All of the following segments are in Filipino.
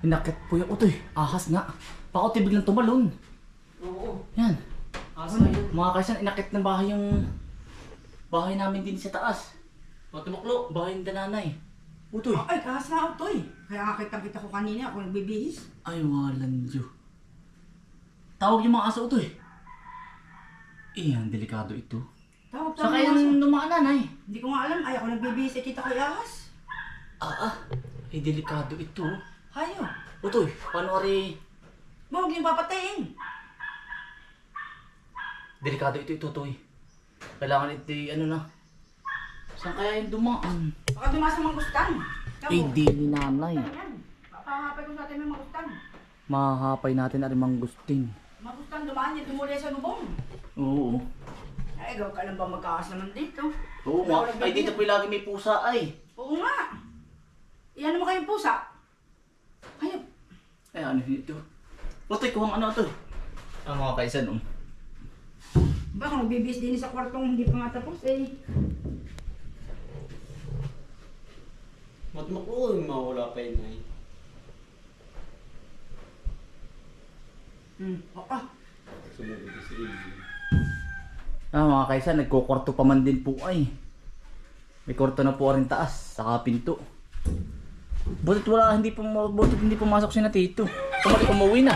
Inakit po yung utoy. Ahas nga. Pakot biglang tumalon. Oo. Yan. Asa na yun. Mga kaisan, inakit ng bahay yung bahay namin din sa taas. Mga tumaklo, bahay ng dananay. Utoy. Ay, kahas na eh. Kaya kakita kita ko kanina ako nagbibihis. Ay, walang Diyo. Tawag yung mga aso utoy. Eh, ang delikado ito. Tawag Sa tawag kaya mga aso. dumaan nanay. Hindi ko nga alam. Ay, ako nagbibihis. Eh, kita ko yung ahas. Ah, ah. Eh, delikado ito. Hayo. Utoy, paano ari? Huwag yung papatayin. Delikado ito, ito, Utoy. Kailangan ito, ano na. Saan kaya yung dumaan? Baka dumasa mga gustan. Eh, di ni nanay. Papahapay ko sa atin may mga gustan. Mahahapay natin ari mangustin. Mga gustan dumaan niya tumuli sa lubong. Oo. Ay, ikaw ka lang ba magkakas naman dito? Oo. Ay, dito po lagi may pusa ay. Oo nga. Iyan mo kayong pusa. Ay, ano ito? Utoy, kuhang ano ito? Ang mga kaisan, um. Baka magbibihis din sa kwartong hindi pa nga tapos eh. Matmaklo yung mawala pa yun ay. Hmm. Oo. Ah. Sumulit si Iggy. Ah, mga kaisan, nagkukwarto pa man din po ay. May kwarto na po rin taas, saka pinto. Butit wala, hindi po, butit hindi pumasok si na tito. Umuwi na.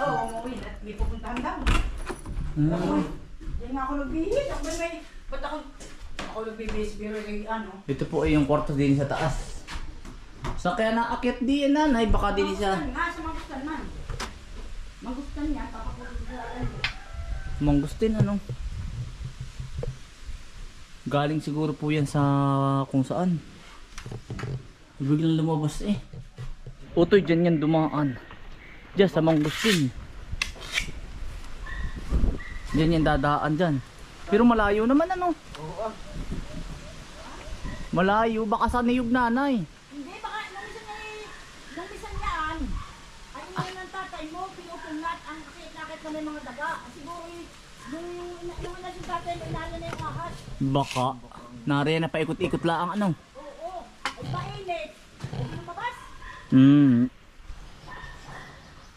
Oo, umuwi. At may pupuntahan daw. Hmm. Yan nga ako nagbihis. Ako may, ba't ako, ako nagbibihis pero kay ano. Ito po ay yung kwarto din sa taas. Sa kaya naakyat di yan nanay, baka din siya. Mangustan nga sa mangustan man. Mangustan niya, ano. Mangustin ano. Galing siguro po yan sa kung saan. Biglang lumabas eh. Utoy dyan yan dumaan. Diyan sa mangustin. Diyan yan dadaan dyan. Pero malayo naman ano. Oo. Malayo, baka sa niyog nanay. Hindi, baka nung isa niya nung isa niyaan, ay inayin ng tatay mo, pinupunlat ang kakit-kakit na may mga daga. Siguro eh, nung yung ina- yung yung tatay mo, inaano na yung ahas. Baka. Nariyan na paikot-ikot lang ano. Oo, ay painit. Huwag nang mabas. Hmm.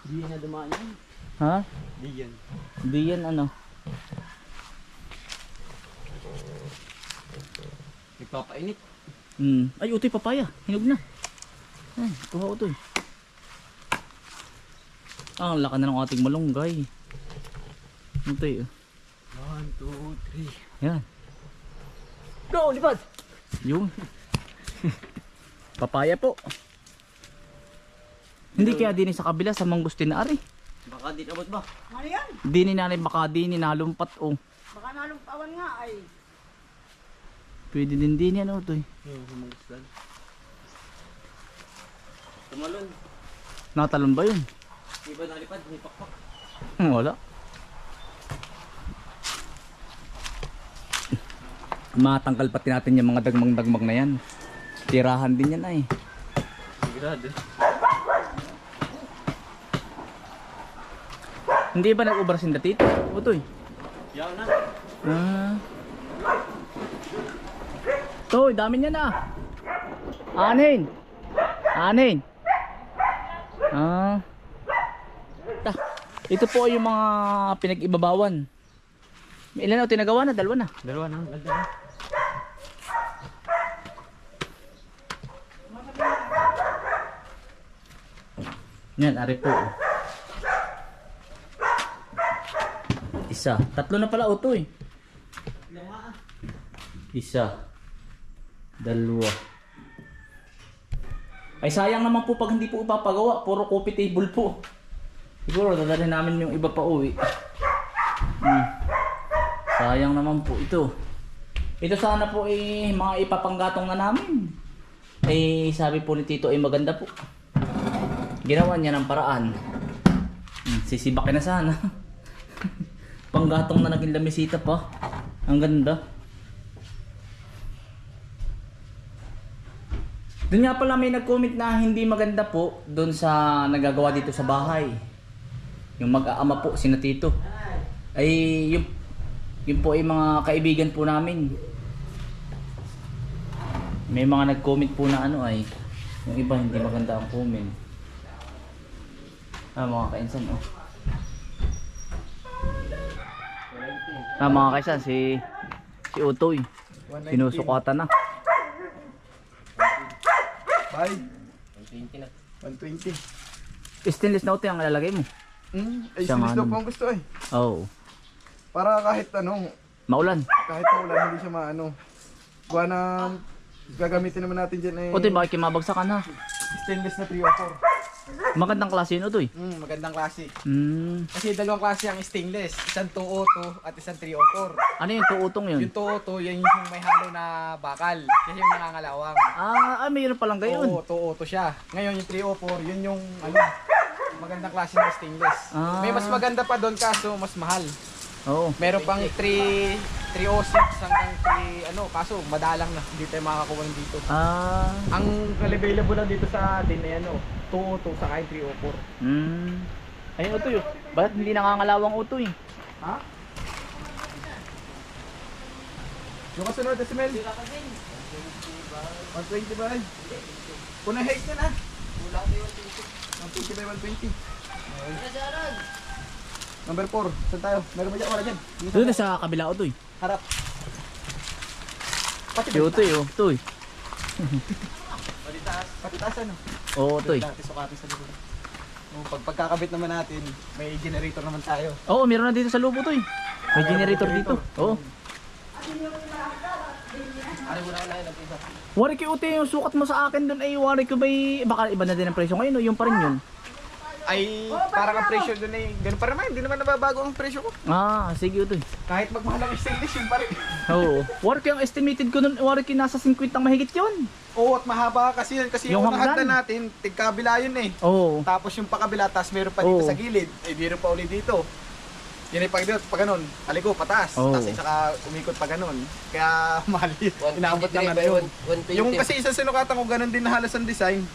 Di na dumaan yan. Ha? Di yan. Di yan ano. Nagpapainit. Hmm. Ay, utoy papaya. Hinog na. Ay, kuha utoy. Ah, ang laka na ng ating malunggay. Utoy. oh. One, two, three. Yan. Go, lipad! Yung. Papaya po. Hindi kaya din sa kabila sa mangustin na ari. Baka di abot ba? Ano yan? Di ni nanay baka di ni nalumpat oh. Baka nalumpawan nga ay. Pwede din din yan utoy. Oo, humagaslan. Tumalon. Natalon ba yun? Di ba nalipad? May pakpak. Wala. Matanggal pati natin yung mga dagmang-dagmang na yan. Tirahan din yan ay. Sigurado. Hindi ba nag-ubra sin dati? Utoy. Yaw na. Ah. Toy, dami niya na. Anin. Anin. Ah. Ta. Ito po yung mga pinag-ibabawan. Ilan na tinagawa na? Dalawa na. Dalawa na. Dalawa. Yan, ari po. Isa. Tatlo na pala utoy. Isa. Dalawa. Ay sayang naman po pag hindi po ipapagawa. Puro coffee table po. Siguro dadalhin namin yung iba pa uwi. Hmm. Sayang naman po ito. Ito sana po eh mga ipapanggatong na namin. Eh sabi po ni Tito ay maganda po. Ginawa niya ng paraan. Hmm, sisibakin na sana. Panggatong na naging lamisita pa. Ang ganda. Doon nga pala may nag-comment na hindi maganda po doon sa nagagawa dito sa bahay. Yung mag-aama po, sina Tito. Ay, yung, yun po ay mga kaibigan po namin. May mga nag-comment po na ano ay, yung iba hindi maganda ang comment. Ah, mga kainsan, oh. Ah, mga kainsan, si si Utoy. Sinusukatan na. Bye. 120 na. 120. Stainless na Utoy ang ilalagay mo. Hmm, ay Siya sinis daw po ang gusto eh. Oo. Para kahit ano, Maulan. kahit maulan, hindi siya maano. Gawa na gagamitin naman natin dyan eh. Utoy, bakit mabagsakan ha? Stainless na 3 o 4. Magandang klase yun, Utoy. Hmm, magandang klase. Hmm. Kasi dalawang klase ang stainless. Isang 202 at isang 304. Ano yung tuutong yun? Yung 202, yan yung may halo na bakal. Kasi yung nangangalawang. Ah, ah mayroon palang gayon. Oo, 202 siya. Ngayon yung 304, yun yung ano, magandang klase ng stainless. Ah. May mas maganda pa doon kaso mas mahal. Oo. Meron pang 3 306 hanggang 3 ano, kaso madalang na. Hindi tayo makakakuha ng dito. Ah. Ang available lang dito sa atin ay ano, 202 sa yung 304. Hmm. Ayun, Utoy. oh. Bakit hindi nangangalawang Utoy? Ha? Yung kasunod, Esmel. 120 ba? Punang hate na na. 120 by 120. Number 4. Saan tayo? Meron ba dyan? Wala dyan. Dito Doon na sa kabila, Utoy. Harap. Pati Si Utoy, oh. Utoy. Pati taas. Pati taas ano? Oo, Utoy. Dati sukatin sa likod. Oh, pag pagkakabit naman natin, may generator naman tayo. Oo, meron na dito sa lupo, Utoy. May generator dito. Oo. Ano. Wari kay Utoy, yung sukat mo sa akin doon ay wari ko bay baka iba na din ang presyo ngayon, yung pa rin yun. Ay, parang ang presyo doon ay ganun pa naman. Hindi naman nababago ang presyo ko. Ah, sige Utoy. Kahit magmahal ang stainless yun pa rin. Oo. Wari ko yung estimated ko nun, wari ko nasa 50 ang mahigit yun. Oo, at mahaba kasi yun. Kasi Yung yung, hagdan. natin, tigkabila yun eh. Oo. Tapos yung pakabila, tapos meron pa dito Oo. sa gilid. Eh, meron pa ulit dito. Yan ay pag dito, pag ganun, aliko, pataas. Oo. Tapos saka umikot pa ganun. Kaya mahal yun. Inaabot ng ano yun. 120. Yung kasi isang sinukatan ko, ganun din na halos ang design.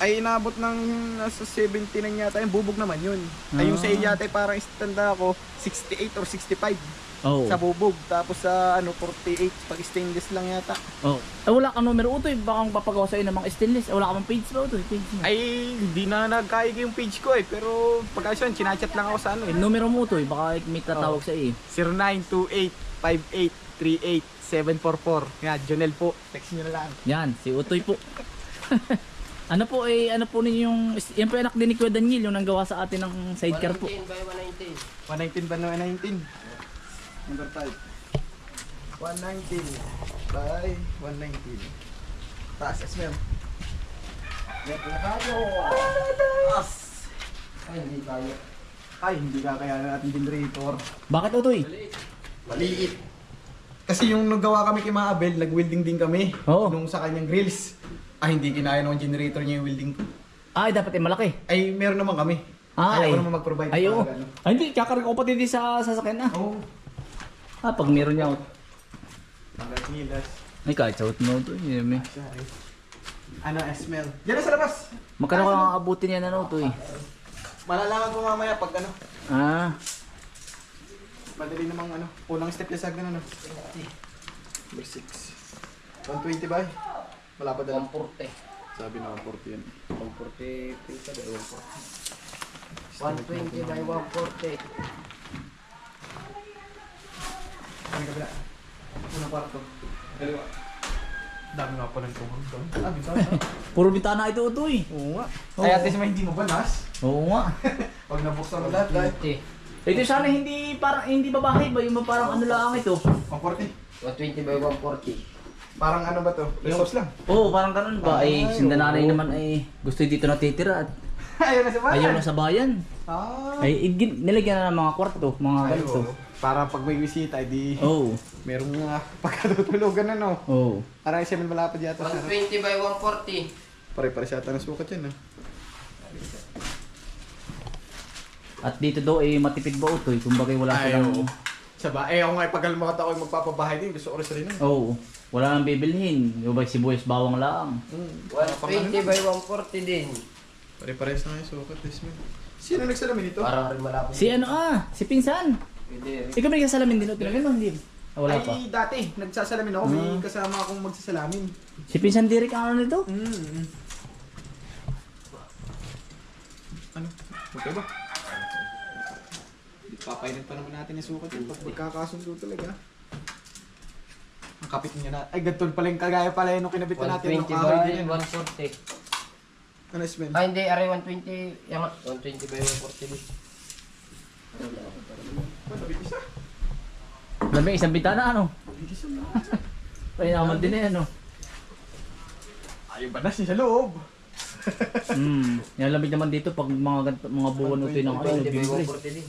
Ay inaabot ng nasa 70 na yata. Yung bubog naman yun. Ay yung Ah. sa iyo yata ay parang istanda ako, 68 or 65 Oo. sa bubog. Tapos sa ano, 48 pag stainless lang yata. Oo. Eh, wala kang numero Utoy, baka ang papagawa sa'yo ng mga stainless. Eh, wala ka mang page ba Utoy? Page mo. Ay, hindi na nagkaig yung page ko eh. Pero pagka yun, chinachat lang ako sa ano Eh, eh. numero mo Utoy, baka may tatawag sa iyo. 0928-5838-744. Yan, Jonel po. Text nyo na lang. Yan, si Utoy po. ano po eh, ano po ninyo yung, yan po anak din ni Kuya Daniel, yung nanggawa sa atin ng sidecar po. 119 by 119. 119 ba na 19? Number 5. 119 by 119. Taas, Esmel. Yan po na tayo. Taas. Ay, hindi kaya. Ay, hindi kakayanan natin generator. Bakit Utoy? Maliit. Kasi yung nagawa kami kay Mga Abel, nag-welding din kami. Oo. Nung sa kanyang grills. Ay, hindi kinaya ng generator niya yung welding ko. Ay, dapat eh malaki. Ay, meron naman kami. Ah, Ayaw ay. ko naman mag-provide. Ay, oo. Ano. Ay, hindi, kakarga ko pati di sa sasakyan ah. Oo. Ah, pag meron niya, Hanggang ngilas. ay kahit sa mo to, yun eh. Sorry. Ano, Esmel? Diyan na sa labas. Magkano ka ang abutin yan ano to eh? Malalaman ko mamaya pag ano. Ah, Madali namang ano. Unang step yung sagdan ano. Number 6. 120 ba? Wala pa dalang. 140. Sabi na 140 yan. 140 pisa ba? 140. 120 by 140. Ano kabila? Unang kwarto. Dalawa. Dami nga pa ng tuhog doon. Ah, bitaw na. puro bitana ito ito eh. Oo nga. Oo. Ay, at least may hindi mo balas. Oo nga. Pag nabuksan mo lahat, dahil. 120. Ito sana hindi parang hindi babae ba yung parang ano lang ito. 140. 120 by 140. Parang ano ba to? Resource lang. Oo, parang ganun ba? Ay, Ay, sinda nanay oo. naman ay gusto dito natitira at Ayaw na sa bahay. ayaw na sa bayan. Ah. Ay, igin, nilagyan na ng mga kwarto, mga Ay, ganito. oo. Para pag may bisita, di Oo. merong mga pagkatutulugan ano. Oo. Parang siya malapad yata sa 120 by 140. Pare-pare siya ata ng sukat yan ah. At dito daw ay matipid ba ito eh, kumbaga wala Ay, silang... oo. Sa ba? Eh, ako nga ipagalmakot ako yung magpapabahay din. Gusto ko rin sa rin. Oo. Wala nang bibilhin. Yung ba sibuyas bawang lang. Hmm. 120 by 140 din. Pare-pares na yung sukat. This man. Sino nagsalamin ito? Parang rin malapit. Si ano ah, si Pinsan. Pwede rin. Ikaw ba nagsasalamin din o tinagin mo? Hindi. Ah, wala Ay, pa. dati. Nagsasalamin ako. May Ah. kasama akong magsasalamin. Si Pinsan Derek ang ano nito? Mm. Ano? Magkaiba. Papainin pa naman natin yung sukat yun pag magkakasundo talaga. Ang kapit niya na. Ay, ganito pala yung kagaya pala yun nung kinabit na natin. 120 Nung kahoy by din yun. 140. Ano, Sven? Ah, hindi. Aray 120. Yan nga. 120 by 140 din. Bitis. Lamig, isang bitana ano? Bitis ah. Ay naman din eh ano. Ayaw ba na siya sa loob? Hmm. Yung lamig naman dito pag mga ganito- mga buwan utoy ng ano, 20 by nagbibilis. 140 din.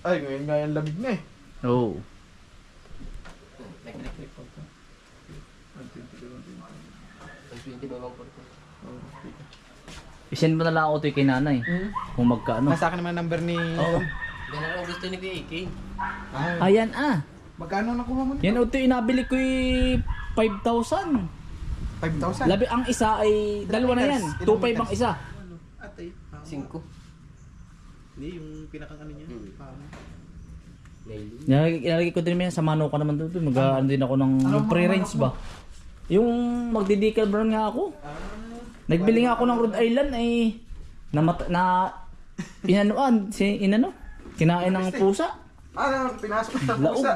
Ay, ngayon nga yung lamig na eh. Oo. Nag-electric pa ito. 120 by 140. I-send mo na lang ako utoy kay nanay. Kung magkaano. Nasa akin naman ang number ni... Oo. Ganun ang gusto ni Kuya AK. Ah, Ayan ah. magkano nakuha mo? Yan utoy inabili ko yung 5,000. 5,000? Labi ang isa ay dalawa na yan. Ilang 2,500 ang isa. Ate. 5. Hindi, yung pinakang ano niya. Hmm. Parang- Nailing. Nilalagay, nilalagay ko din yan sa mano ko naman doon. Mag ano din ako ng yung pre-range ba. Yung magdi-decal brown nga ako. Nagbili nga ako ng Rhode Island ay na na inanuan si inano kinain ng pusa. Ah, pinasok na Laog. pusa.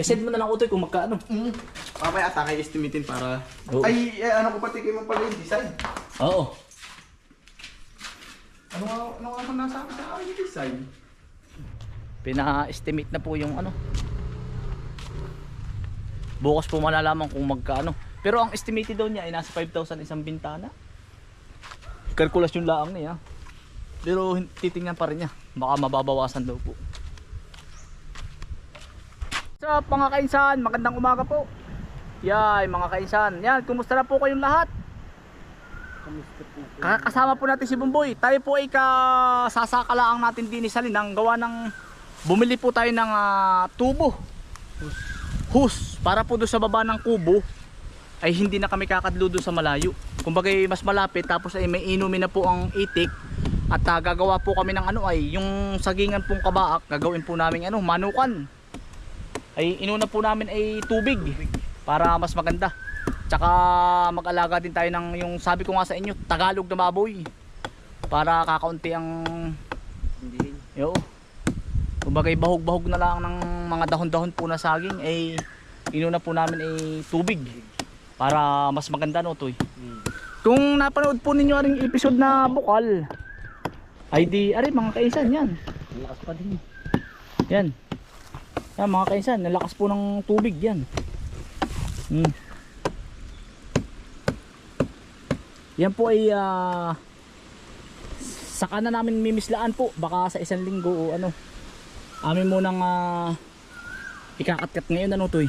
I-send mo na lang utoy kung magkaano. Mm. Mamaya ata kayo estimatein para... Oo. Ay, eh, ano ko pati kayo mo pala yung design. Oo. Ano nga, ano nga ako nasabi sa akin yung design? Pina-estimate na po yung ano. Bukas po malalaman kung magkaano. Pero ang estimated daw niya ay nasa 5,000 isang bintana. Kalkulasyon laang niya. Pero titingnan pa rin niya. Baka mababawasan daw po. Sa mga kainsan, magandang umaga po. Yay, mga kainsan. Yan, kumusta na po kayong lahat? Kasama po natin si Bumboy. Tayo po ay kasasakalaang natin din sa linang gawa ng bumili po tayo ng ah, tubo. Hus para po doon sa baba ng kubo ay hindi na kami kakadlo doon sa malayo. Kumbaga mas malapit tapos ay may inumin na po ang itik at ah, gagawa po kami ng ano ay yung sagingan pong kabaak gagawin po namin ano manukan. Ay inuna po namin ay tubig para mas maganda. Tsaka mag-alaga din tayo ng yung sabi ko nga sa inyo Tagalog na baboy para kakaunti ang Hindi. Yo. Kumbaga bahog-bahog na lang ng mga dahon-dahon po na saging ay inuna po namin ay tubig para mas maganda no toy. Kung napanood po ninyo aring episode na bukal ay di ari mga kainsan yan. Lakas pa din. Yan. Yan mga kainsan, nalakas po ng tubig yan. Hmm. Yan po ay ah, saka na namin mimislaan po baka sa isang linggo o ano amin munang uh, ikakatkat ngayon ano toy?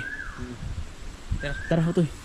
Tara tara ho toy